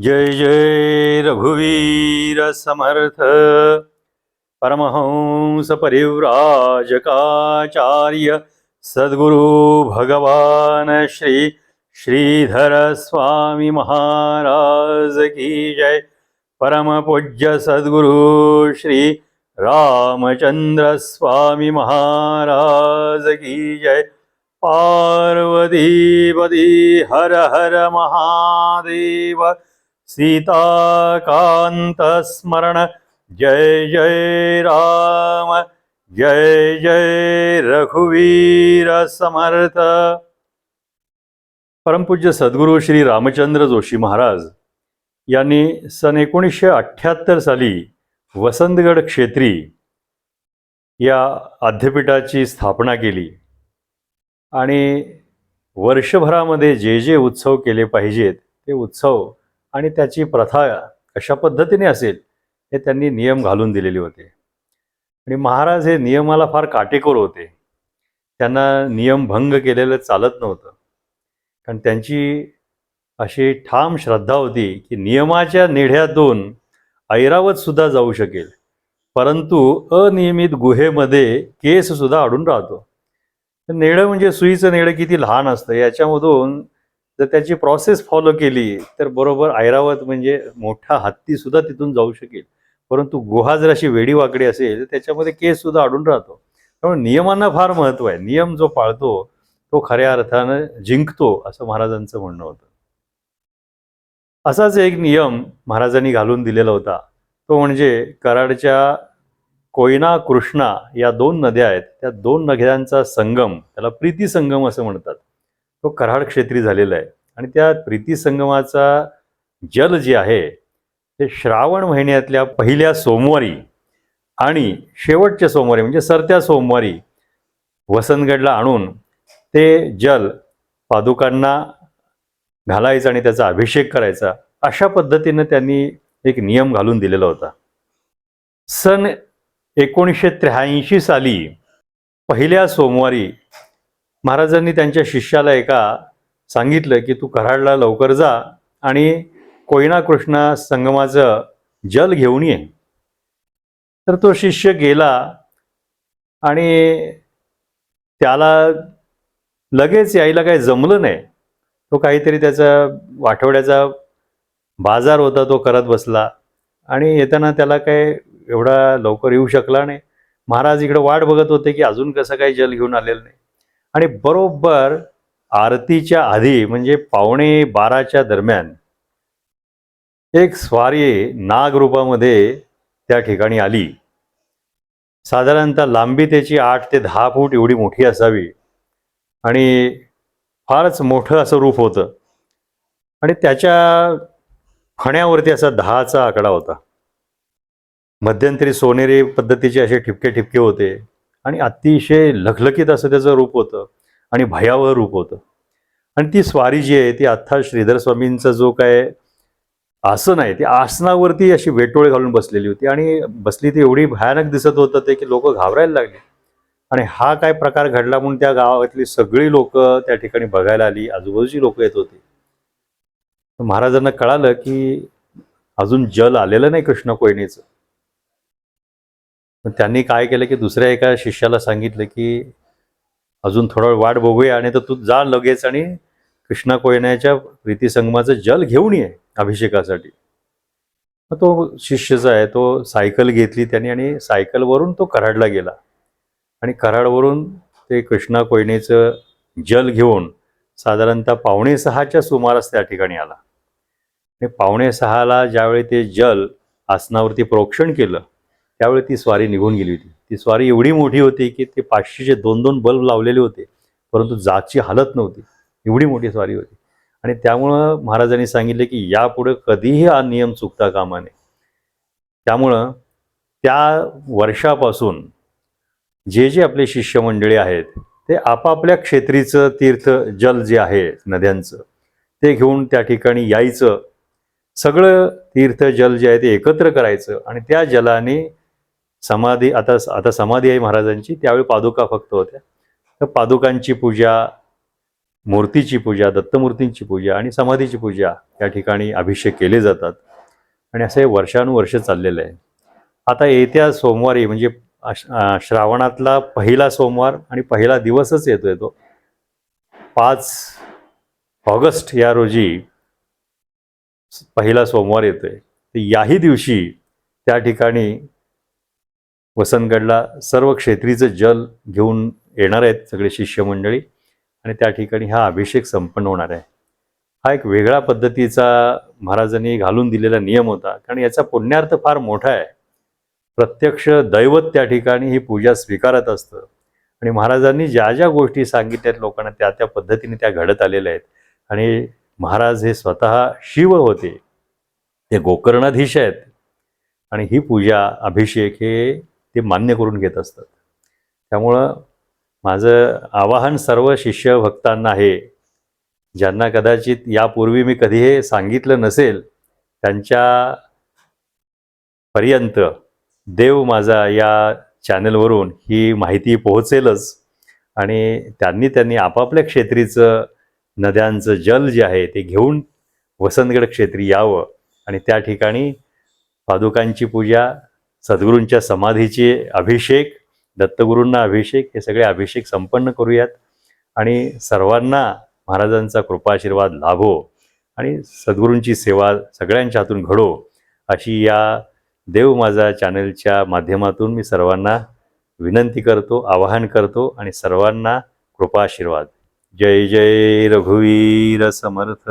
जय जय रघुवीर समर्थ। परमहंस परिव्राजकाचार्य सद्गुरु भगवान श्री श्रीधर स्वामी महाराज की जय। परम पूज्य सद्गुरु श्री रामचंद्र स्वामी महाराज की जय। पार्वतीपदी हर हर महादेव। सीताकान्तस्मरण। जय जय राम। जय जय रघुवीर समर्थ। परमपूज्य सद्गुरू श्री रामचंद्र जोशी महाराज यांनी सन एकोणीसशे अठ्ठ्याहत्तर साली वसंतगड क्षेत्री या आद्यपीठाची स्थापना केली आणि वर्षभरामध्ये जे जे उत्सव केले पाहिजेत ते उत्सव आणि त्याची प्रथा कशा पद्धतीने असेल हे त्यांनी नियम घालून दिलेले होते. आणि महाराज हे नियमाला फार काटेकोर होते. त्यांना नियम भंग केलेलं चालत नव्हतं. कारण त्यांची अशी ठाम श्रद्धा होती की नियमाच्या नेढ्यातून ऐरावतसुद्धा जाऊ शकेल. परंतु अनियमित गुहेमध्ये केस सुद्धा अडून राहतो. तर नेडं म्हणजे सुईचं नेळं किती लहान असतं याच्यामधून जर त्याची प्रोसेस फॉलो केली तर बरोबर ऐरावत म्हणजे मोठा हत्ती सुद्धा तिथून जाऊ शकेल. परंतु गुहा जर अशी वेडी वाकडी असेल तर त्याच्यामध्ये केस सुद्धा अडून राहतो. त्यामुळे नियमांना फार महत्त्व आहे. नियम जो पाळतो तो खऱ्या अर्थानं जिंकतो असं महाराजांचं म्हणणं होतं. असाच एक नियम महाराजांनी घालून दिलेला होता. तो म्हणजे कराडच्या कोयना कृष्णा या दोन नद्या आहेत. त्या दोन नद्यांचा संगम त्याला प्रीती संगम असं म्हणतात. तो कराड क्षेत्री झालेला आहे. आणि त्या प्रीती संगमाचा जल जे आहे ते श्रावण महिन्यातल्या पहिल्या सोमवारी आणि शेवटच्या सोमवारी म्हणजे सरत्या सोमवारी वसंतगडला आणून ते जल पादुकांना घालायचं आणि त्याचा अभिषेक करायचा अशा पद्धतीनं त्यांनी एक नियम घालून दिलेला होता. सन एकोणीसशे त्र्याऐंशी साली पहिल्या सोमवारी महाराजांनी त्यांच्या शिष्याला एका सांगितलं की तू कराडला लवकर जा आणि कोयना कृष्णा संगमाचं जल घेऊन ये. तर तो शिष्य गेला आणि त्याला लगेच यायला काही जमलं नाही. तो काहीतरी त्याचा वाठवड्याचा बाजार होता तो करत बसला आणि येताना त्याला काय एवढा लवकर येऊ शकला नाही. महाराज इकडे वाट बघत होते की अजून कसं काही जल घेऊन आलेलं नाही. आणि बरोबर आरतीच्या आधी म्हणजे पावणे बाराच्या दरम्यान एक स्वारी नागरूपामध्ये त्या ठिकाणी आली. साधारणतः लांबी त्याची आठ ते दहा फूट एवढी मोठी असावी. आणि फारच मोठं असं रूप होतं. आणि त्याच्या फण्यावरती असा दहाचा आकडा होता. मध्यंतरी सोनेरी पद्धतीचे असे ठिपके ठिपके होते. आणि अतिशय लखलखीत असं त्याचं रूप होतं आणि भयावह रूप होतं. आणि ती स्वारी जी आहे ती आत्ता श्रीधर स्वामींचा जो काय आसन आहे ती आसनावरती अशी वेटोळे घालून बसलेली होती. आणि बसली ती एवढी भयानक दिसत होतं ते की लोक घाबरायला लागले. आणि हा काय प्रकार घडला म्हणून त्या गावातली सगळी लोक त्या ठिकाणी बघायला आली आजूबाजूची लोक येत होती. महाराजांना कळालं की अजून जल आलेलं नाही कृष्ण कोयनेचं. मग त्यांनी काय केलं की दुसऱ्या एका शिष्याला सांगितलं की अजून थोडा वेळ वाट बघूया आणि तर तू जा लगेच आणि कृष्णा कोयण्याच्या प्रीती संगमाचं जल घेऊन ये अभिषेकासाठी. मग तो शिष्य जो आहे तो सायकल घेतली त्याने आणि सायकलवरून तो कराडला गेला. आणि कराडवरून ते कृष्णा कोयनेचं जल घेऊन साधारणतः पावणे सहाच्या सुमारास त्या ठिकाणी आला. आणि पावणे सहाला ज्यावेळी ते जल आसनावरती प्रोक्षण केलं त्यावेळी ती स्वारी निघून गेली होती. ती स्वारी एवढी मोठी होती की ते पाचशेचे दोन दोन बल्ब लावलेले होते परंतु जातची हालत नव्हती. एवढी मोठी स्वारी होती. आणि त्यामुळं महाराजांनी सांगितले की यापुढे कधीही हा नियम चुकता कामा नये. त्यामुळं त्या वर्षापासून जे जे आपले शिष्यमंडळी आहेत ते आपापल्या क्षेत्रीचं तीर्थ जल जे आहे नद्यांचं ते घेऊन त्या ठिकाणी यायचं. सगळं तीर्थ जल जे आहे ते एकत्र करायचं आणि त्या जलाने समाधी आता आता समाधी आहे महाराजांची त्यावेळी पादुका फक्त होत्या. तर पादुकांची पूजा मूर्तीची पूजा दत्तमूर्तींची पूजा आणि समाधीची पूजा या ठिकाणी अभिषेक केले जातात. आणि असं हे वर्षानुवर्ष चाललेलं आहे. आता येत्या सोमवारी म्हणजे श्रावणातला पहिला सोमवार आणि पहिला दिवसच येतोय तो. पाच ऑगस्ट या रोजी पहिला सोमवार येतोय. तर याही दिवशी त्या ठिकाणी वसंतगडला सर्व क्षेत्रीचं जल घेऊन येणार आहेत सगळे शिष्यमंडळी. आणि त्या ठिकाणी हा अभिषेक संपन्न होणार आहे. हा एक वेगळा पद्धतीचा महाराजांनी घालून दिलेला नियम होता. कारण याचा पुण्यार्थ फार मोठा आहे. प्रत्यक्ष दैवत त्या ठिकाणी ही पूजा स्वीकारत असतं. आणि महाराजांनी ज्या ज्या गोष्टी सांगितल्यात लोकांना त्या त्या पद्धतीने त्या घडत आलेल्या आहेत. आणि महाराज हे स्वतः शिव होते. ते गोकर्णाधीश आहेत. आणि ही पूजा अभिषेक हे ते मान्य करून घेत असतात. त्यामुळं माझं आवाहन सर्व शिष्य भक्तांना आहे ज्यांना कदाचित यापूर्वी मी कधी हे सांगितलं नसेल त्यांच्या पर्यंत देव माझा या चॅनलवरून ही माहिती पोहोचेलच आणि त्यांनी त्यांनी आपापल्या क्षेत्रीचं नद्यांचं जल जे आहे ते घेऊन वसंतगड क्षेत्री यावं आणि त्या ठिकाणी पादुकांची पूजा सद्गुरूंच्या समाधीचे अभिषेक दत्तगुरूंना अभिषेक हे सगळे अभिषेक संपन्न करूयात. आणि सर्वांना महाराजांचा कृपाशीर्वाद लाभो आणि सद्गुरूंची सेवा सगळ्यांच्या हातून घडो अशी या देव माझा चॅनलच्या माध्यमातून मी सर्वांना विनंती करतो आवाहन करतो आणि सर्वांना कृपाशीर्वाद. जय जय रघुवीर समर्थ.